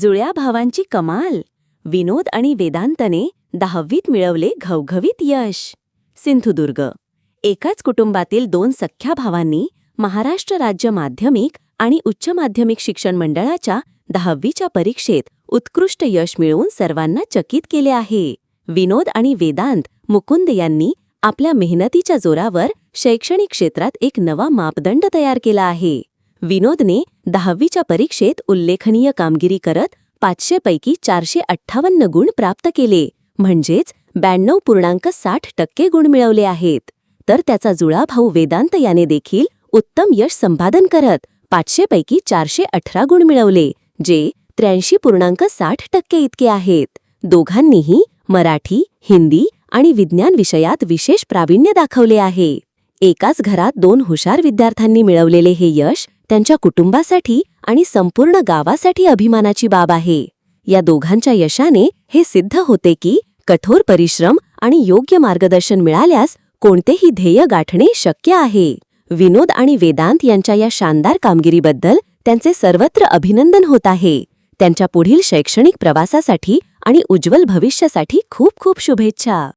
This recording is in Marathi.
जुळ्या भावांची कमाल विनोद आणि वेदांतने दहावीत मिळवले घवघवीत यश. सिंधुदुर्ग. एकाच कुटुंबातील दोन सख्या भावांनी महाराष्ट्र राज्य माध्यमिक आणि उच्च माध्यमिक शिक्षण मंडळाच्या दहावीच्या परीक्षेत उत्कृष्ट यश मिळवून सर्वांना चकित केले आहे. विनोद आणि वेदांत मुकुंद यांनी आपल्या मेहनतीच्या जोरावर शैक्षणिक क्षेत्रात एक नवा मापदंड तयार केला आहे. विनोदने दहावीच्या परीक्षेत उल्लेखनीय कामगिरी करत पाचशेपैकी चारशे अठ्ठावन्न गुण प्राप्त केले. म्हणजेच ब्याण्णव पूर्णांक साठ टक्के गुण मिळवले आहेत. तर त्याचा जुळा भाऊ वेदांत याने देखील उत्तम यश संपादन करत पाचशेपैकी चारशे अठरा गुण मिळवले जे त्र्याऐंशी पूर्णांक साठ टक्के इतके आहेत. दोघांनीही मराठी हिंदी आणि विज्ञान विषयात विशेष प्रावीण्य दाखवले आहे. एकाच घरात दोन हुशार विद्यार्थ्यांनी मिळवलेले हे यश त्यांच्या कुटुंबासाठी आणि संपूर्ण गावासाठी अभिमानाची बाब आहे. या दोघांच्या यशाने हे सिद्ध होते की कठोर परिश्रम आणि योग्य मार्गदर्शन मिळाल्यास कोणतेही ध्येय गाठणे शक्य आहे. विनोद आणि वेदांत यांच्या या शानदार कामगिरीबद्दल त्यांचे सर्वत्र अभिनंदन होत आहे. त्यांच्या पुढील शैक्षणिक प्रवासासाठी आणि उज्ज्वल भविष्यासाठी खूप खूप शुभेच्छा.